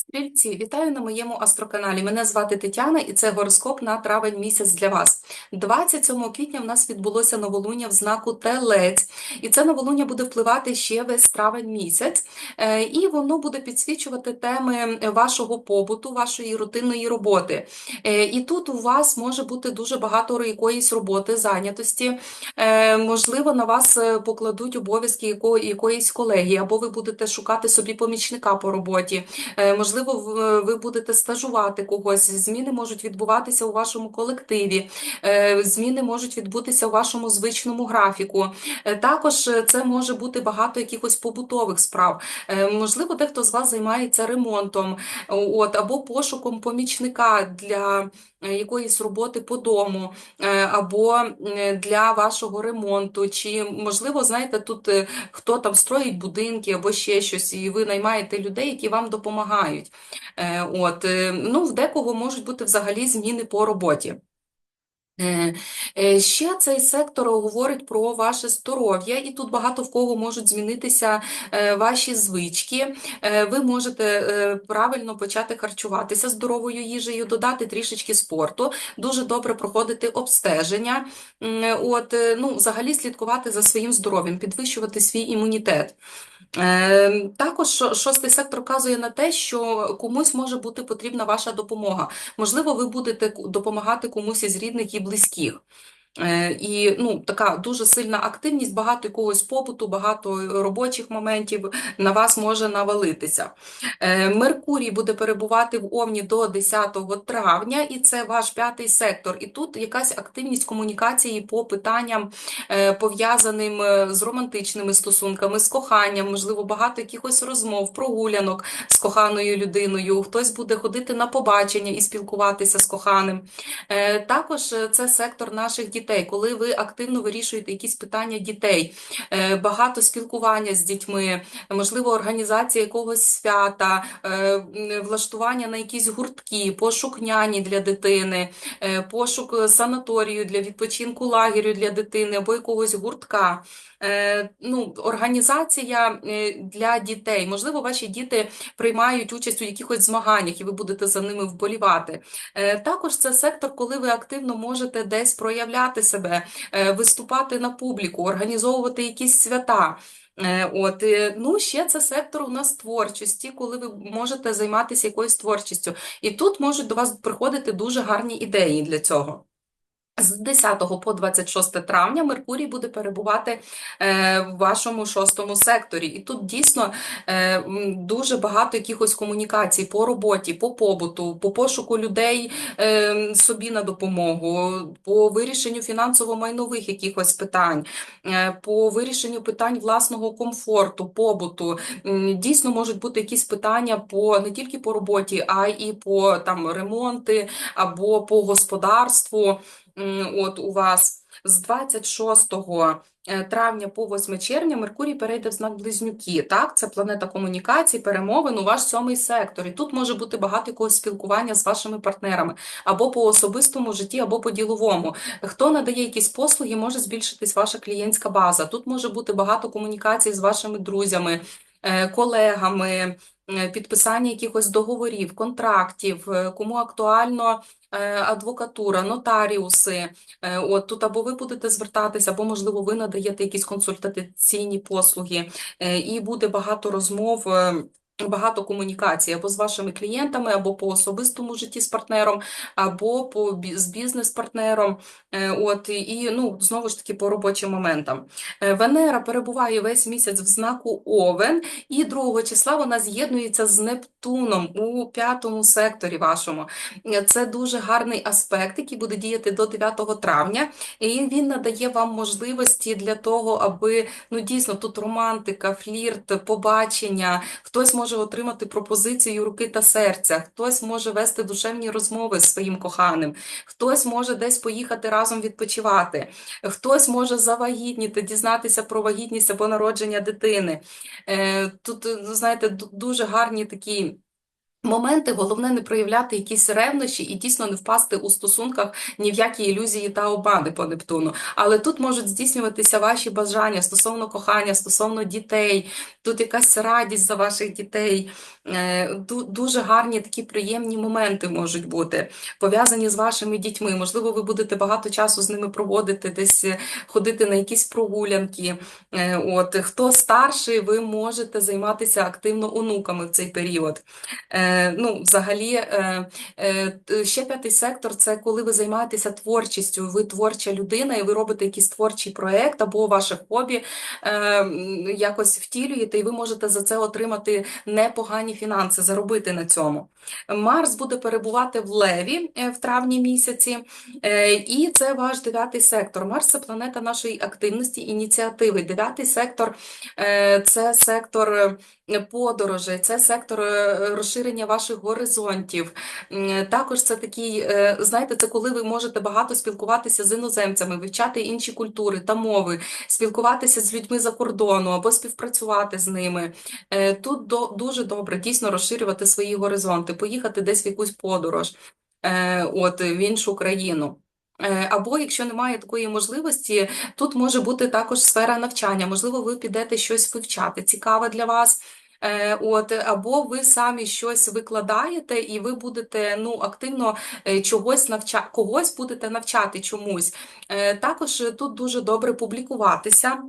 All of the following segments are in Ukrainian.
Стрільці, вітаю на моєму астроканалі. Мене звати Тетяна, і це гороскоп на травень місяць для вас. 27 квітня в нас відбулося новолуння в знаку Телець, і це новолуння буде впливати ще весь травень місяць, Е, і воно буде підсвічувати теми вашого побуту, вашої рутинної роботи. Е, І тут у вас може бути дуже багато якоїсь роботи, зайнятості. Е, Можливо, на вас покладуть обов'язки якоїсь колегії, або ви будете шукати собі помічника по роботі. Е, Можливо, в- ви будете стажувати когось, зміни можуть відбуватися у вашому колективі, е, зміни можуть відбутися у вашому звичному графіку. Е, Також е, це може бути багато якихось побутових справ. Е, Можливо, дехто з вас займається ремонтом, от, або пошуком помічника для е, якоїсь роботи по дому, е, або е, для вашого ремонту. Чи, можливо, знаєте, тут е, хто там строїть будинки або ще щось, і ви наймаєте людей, які вам допомагають. Е, От, е, ну, в декого можуть бути взагалі зміни по роботі. Е, Ще цей сектор говорить про ваше здоров'я, і тут багато в кого можуть змінитися ваші звички. Ви можете правильно почати харчуватися здоровою їжею, додати трішечки спорту, дуже добре проходити обстеження. От, ну, взагалі слідкувати за своїм здоров'ям, підвищувати свій імунітет. Е, Також шостий сектор вказує на те, що комусь може бути потрібна ваша допомога. Можливо, ви будете допомагати комусь із рідних і близьких. Е, І ну, така дуже сильна активність, багато якогось побуту, багато робочих моментів на вас може навалитися. Е, Меркурій буде перебувати в Овні до 10 травня, і це ваш п'ятий сектор. І тут якась активність комунікації по питанням, е, пов'язаним з романтичними стосунками, з коханням, можливо, багато якихось розмов, прогулянок з коханою людиною. Хтось буде ходити на побачення і спілкуватися з коханим. Також це сектор наших дітей, коли ви активно вирішуєте якісь питання дітей, Е, багато спілкування з дітьми, можливо, організація якогось свята, е, влаштування на якісь гуртки, пошук няні для дитини, е, пошук санаторію для відпочинку, лагерю для дитини або якогось гуртка. Е, Ну, організація е, для дітей. Можливо, ваші діти приймають участь у якихось змаганнях, і ви будете за ними вболівати. Е, Також це сектор, коли ви активно можете десь проявляти себе, виступати на публіку, організовувати якісь свята. От, ну, ще це сектор у нас творчості, коли ви можете займатися якоюсь творчістю. І тут можуть до вас приходити дуже гарні ідеї для цього. З 10 по 26 травня Меркурій буде перебувати е, в вашому шостому секторі. І тут дійсно е, дуже багато якихось комунікацій по роботі, по побуту, по пошуку людей е, собі на допомогу, по вирішенню фінансово-майнових якихось питань, по вирішенню питань власного комфорту, побуту. Дійсно можуть бути якісь питання по не тільки по роботі, а і по там ремонти або по господарству. От у вас з 26 е, травня по 8 червня Меркурій перейде в знак Близнюки. Так, це планета комунікацій, перемовин, у ваш сьомий сектор. І тут може бути багато якогось спілкування з вашими партнерами або по особистому житті, або по діловому. Хто надає якісь послуги, може збільшитись ваша клієнтська база. Тут може бути багато комунікацій з вашими друзями, е, колегами. е, Підписання якихось договорів, контрактів, кому актуально адвокатура, нотаріуси. Е, От тут або ви будете звертатися, або, можливо, ви надаєте якісь консультаційні послуги, Е, і буде багато розмов. Багато комунікацій або з вашими клієнтами, або по особистому житті з партнером, або по з бізнес-партнером. Е, От і ну знову ж таки по робочим моментам. Е, Венера перебуває весь місяць в знаку Овен, і 2 числа вона з'єднується з Нептуном у п'ятому секторі вашому. Е, Це дуже гарний аспект, який буде діяти до 9 травня, і він надає вам можливості для того, аби ну дійсно тут романтика, флірт, побачення. Хтось може отримати пропозицію руки та серця, хтось може вести душевні розмови з своїм коханим, хтось може десь поїхати разом відпочивати, хтось може завагітніти, дізнатися про вагітність або народження дитини. Е, Тут, ну знаєте, дуже гарні такі. Моменти головне не проявляти якісь ревнощі і дійсно не впасти у стосунках ні в які ілюзії та обмани по Нептуну. Але тут можуть здійснюватися ваші бажання стосовно кохання, стосовно дітей, тут якась радість за ваших дітей. Е, Дуже гарні такі приємні моменти можуть бути пов'язані з вашими дітьми. Можливо, ви будете багато часу з ними проводити, десь е, ходити на якісь прогулянки. Е, От хто старший, ви можете займатися активно онуками в цей період. Е, Ну, взагалі, е, е, ще п'ятий сектор це коли ви займаєтеся творчістю, ви творча людина, і ви робите якийсь творчий проєкт або ваше хобі якось втілюєте, і ви можете за це отримати непогані фінанси, заробити на цьому. Марс буде перебувати в Леві в травні місяці, і це ваш дев'ятий сектор. Марс це планета нашої активності, ініціативи. Дев'ятий сектор це сектор. подорожей, це сектор е, розширення ваших горизонтів. Також це такий, е, знаєте, це коли ви можете багато спілкуватися з іноземцями, вивчати інші культури та мови, спілкуватися з людьми за кордону або співпрацювати з ними. Е, Тут дуже добре дійсно розширювати свої горизонти, поїхати десь в якусь подорож, е, от, в іншу країну. Або якщо немає такої можливості, тут може бути також сфера навчання. Можливо, ви підете щось вивчати, цікаве для вас. Е, От, або ви самі щось викладаєте, і ви будете ну, активно е, чогось навча... когось будете навчати чомусь. Е, Також тут дуже добре публікуватися.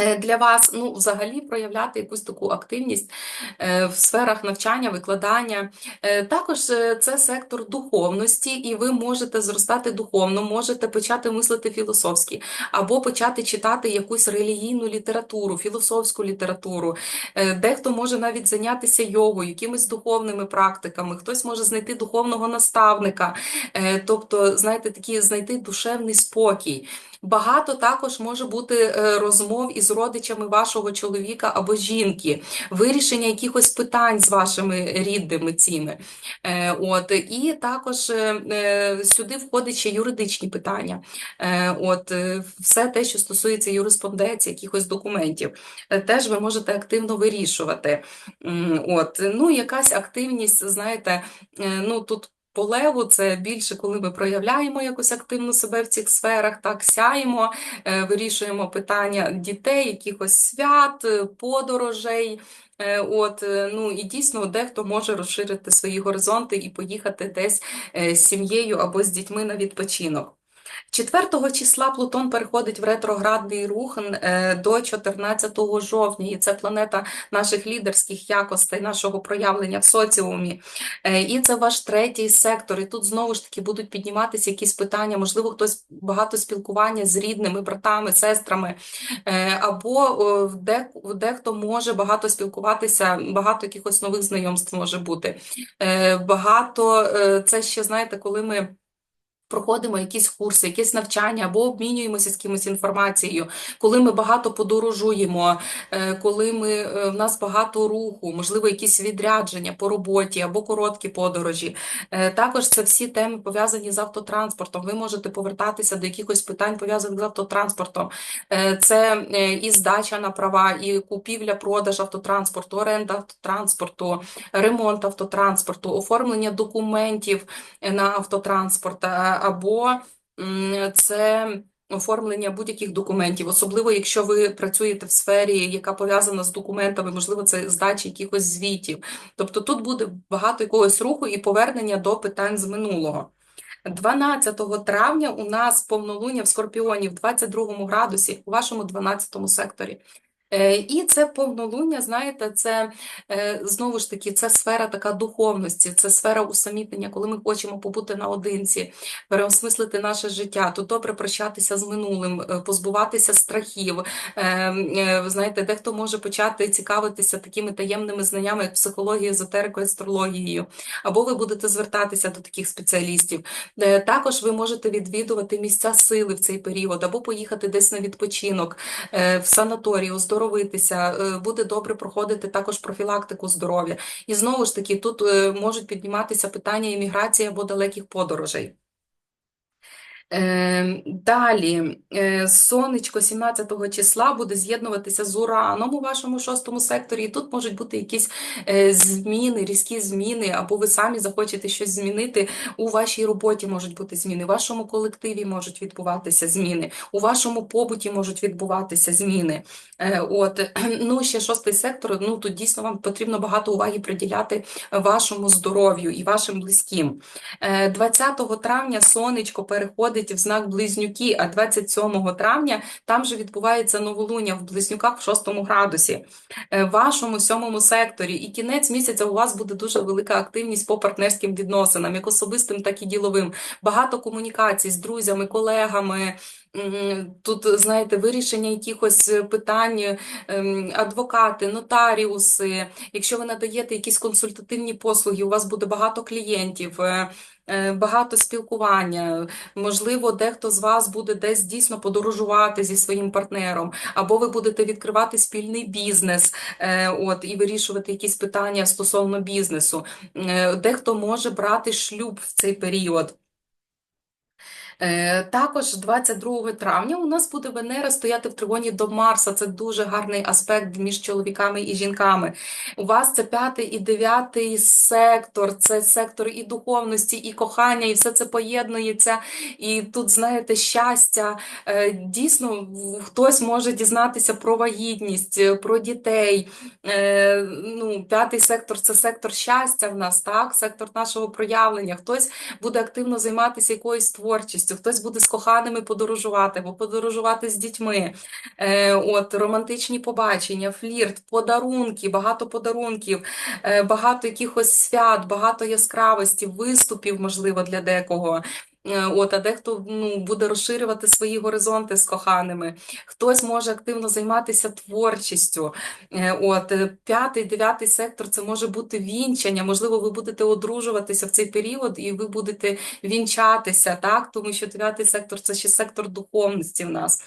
Е, Для вас, ну, взагалі, проявляти якусь таку активність е, в сферах навчання, викладання. Е, Також це сектор духовності, і ви можете зростати духовно, можете почати мислити філософськи, або почати читати якусь релігійну літературу, філософську літературу. Дехто може навіть зайнятися йогою, якимись духовними практиками, хтось може знайти духовного наставника, тобто, знаєте, такі знайти душевний спокій. Багато також може бути розмов із родичами вашого чоловіка або жінки, вирішення якихось питань з вашими рідними цими. Е, От, і також е, е, сюди входять ще юридичні питання. От, все те, що стосується юриспонденції, якихось документів, теж ви можете активно вирішувати. От, ну, якась активність, знаєте, ну тут. По леву це більше, коли ми проявляємо якось активно себе в цих сферах, так сяємо, е, вирішуємо питання дітей, якихось свят, е, подорожей. Е, От, ну і дійсно дехто може розширити свої горизонти і поїхати десь з сім'єю або з дітьми на відпочинок. 4 числа Плутон переходить в ретроградний рух е, до 14 жовтня, і це планета наших лідерських якостей, нашого проявлення в соціумі. Е, І це ваш третій сектор. І тут знову ж таки будуть підніматися якісь питання, можливо, хтось багато спілкування з рідними, братами, сестрами, Е, або дехто може багато спілкуватися, багато якихось нових знайомств може бути. Багато це ще, знаєте, коли ми проходимо якісь курси, якісь навчання або обмінюємося з кимось інформацією, коли ми багато подорожуємо, е, коли ми, е, в нас багато руху, можливо, якісь відрядження по роботі або короткі подорожі. Е, Також це всі теми пов'язані з автотранспортом. Ви можете повертатися до якихось питань пов'язаних з автотранспортом. Це і здача на права, і купівля-продаж автотранспорту, оренда автотранспорту, ремонт автотранспорту, оформлення документів на автотранспорт, або це оформлення будь-яких документів, особливо якщо ви працюєте в сфері, яка пов'язана з документами, можливо, це здача якихось звітів. Тобто тут буде багато якогось руху і повернення до питань з минулого. 12 травня у нас повнолуння в Скорпіоні в 22 градусі у вашому 12 секторі. Е, І це повнолуння, знаєте, це е, знову ж таки, це сфера така духовності, це сфера усамітнення, коли ми хочемо побути наодинці, переосмислити наше життя, то добре прощатися з минулим, е, позбуватися страхів. Е, е, Ви знаєте, дехто може почати цікавитися такими таємними знаннями, як психологією, езотерикою, астрологією, або ви будете звертатися до таких спеціалістів. Також ви можете відвідувати місця сили в цей період, або поїхати десь на відпочинок в санаторії, оздоровитися, е, буде добре проходити також профілактику здоров'я. І знову ж таки, тут е, можуть підніматися питання імміграції або далеких подорожей. Е, Далі, е, сонечко 17 числа буде з'єднуватися з Ураном у вашому шостому секторі, і тут можуть бути якісь е, зміни, різкі зміни, або ви самі захочете щось змінити. У вашій роботі можуть бути зміни, у вашому колективі можуть відбуватися зміни, у вашому побуті можуть відбуватися зміни. Е, От, ну, ще шостий сектор, ну, тут дійсно вам потрібно багато уваги приділяти вашому здоров'ю і вашим близьким. Е, 20 травня сонечко переходить в знак Близнюки, а 27 травня там же відбувається новолуння в Близнюках в 6 градусі, е, в вашому сьомому секторі. І кінець місяця у вас буде дуже велика активність по партнерським відносинам, як особистим, так і діловим. Багато комунікацій з друзями, колегами. Тут, знаєте, вирішення якихось питань, ем, адвокати, нотаріуси. Якщо ви надаєте якісь консультативні послуги, у вас буде багато клієнтів. е, е, Багато спілкування, можливо, дехто з вас буде десь дійсно подорожувати зі своїм партнером, або ви будете відкривати спільний бізнес, е, от і вирішувати якісь питання стосовно бізнесу. Е, Дехто може брати шлюб в цей період. Е, Також 22 травня у нас буде Венера стояти в тригоні до Марса. Це дуже гарний аспект між чоловіками і жінками. У вас це п'ятий і дев'ятий сектор, це сектор і духовності, і кохання, і все це поєднується. І тут, знаєте, щастя. Е, Дійсно, хтось може дізнатися про вагітність, е, про дітей. Ну, п'ятий сектор це сектор щастя в нас, так, сектор нашого проявлення. Хтось буде активно займатися якоюсь творчістю, хтось буде з коханими подорожувати або подорожувати з дітьми. Е, от, романтичні побачення, флірт, подарунки, багато подарунків, е, багато якихось свят, багато яскравості, виступів, можливо, для декого. Е, От, а дехто ну, буде розширювати свої горизонти з коханими. Хтось може активно займатися творчістю. Е, От, е, п'ятий, дев'ятий сектор це може бути вінчання. Можливо, ви будете одружуватися в цей період і ви будете вінчатися, так? Тому що дев'ятий сектор це ще сектор духовності в нас.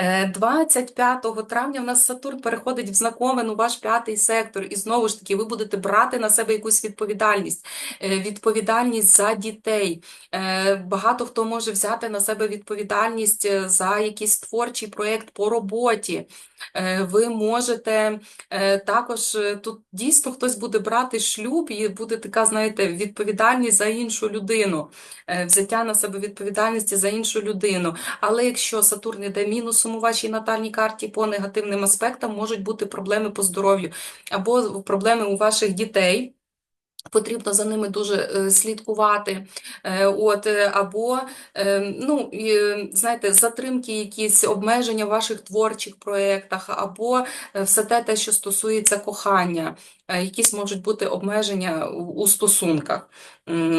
Е, 25 травня в нас Сатурн переходить в знаковину, ваш п'ятий сектор, і знову ж таки ви будете брати на себе якусь відповідальність, Е, відповідальність за дітей. Е, Багато хто може взяти на себе відповідальність е, за якийсь творчий проєкт по роботі. Е, Ви можете е, також е, тут дійсно хтось буде брати шлюб і буде така, знаєте, відповідальність за іншу людину, е, взяття на себе відповідальності за іншу людину. Але якщо Сатурн іде мінусом у вашій натальній карті по негативним аспектам, можуть бути проблеми по здоров'ю або проблеми у ваших дітей. Потрібно за ними дуже е, слідкувати, Е, от е, або ну знаєте, затримки, якісь обмеження в ваших творчих проєктах, або все те, те, що стосується кохання, якісь можуть бути обмеження у стосунках.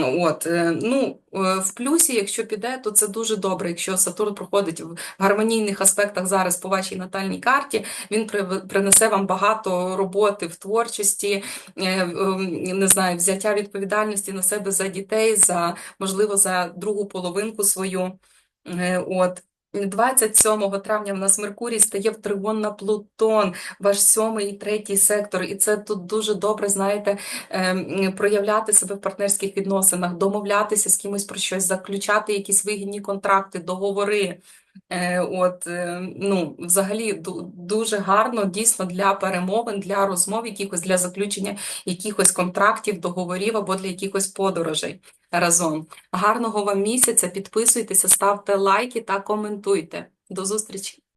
От е, ну е, в плюсі, якщо піде, то це дуже добре. Якщо Сатурн проходить в гармонійних аспектах зараз по вашій натальній карті, він принесе вам багато роботи в творчості е, ем, не знаю, взяття відповідальності на себе за дітей, за, можливо, за другу половинку свою. Е, От. 27 травня в нас Меркурій стає в тригон на Плутон, ваш сьомий і третій сектор, і це тут дуже добре, знаєте, ем, проявляти себе в партнерських відносинах, домовлятися з кимось про щось, заключати якісь вигідні контракти, договори. Е, От, е, ну, взагалі дуже гарно дійсно для перемовин, для розмов, якихось для заключення якихось контрактів, договорів або для якихось подорожей разом. Гарного вам місяця, підписуйтеся, ставте лайки та коментуйте. До зустрічі!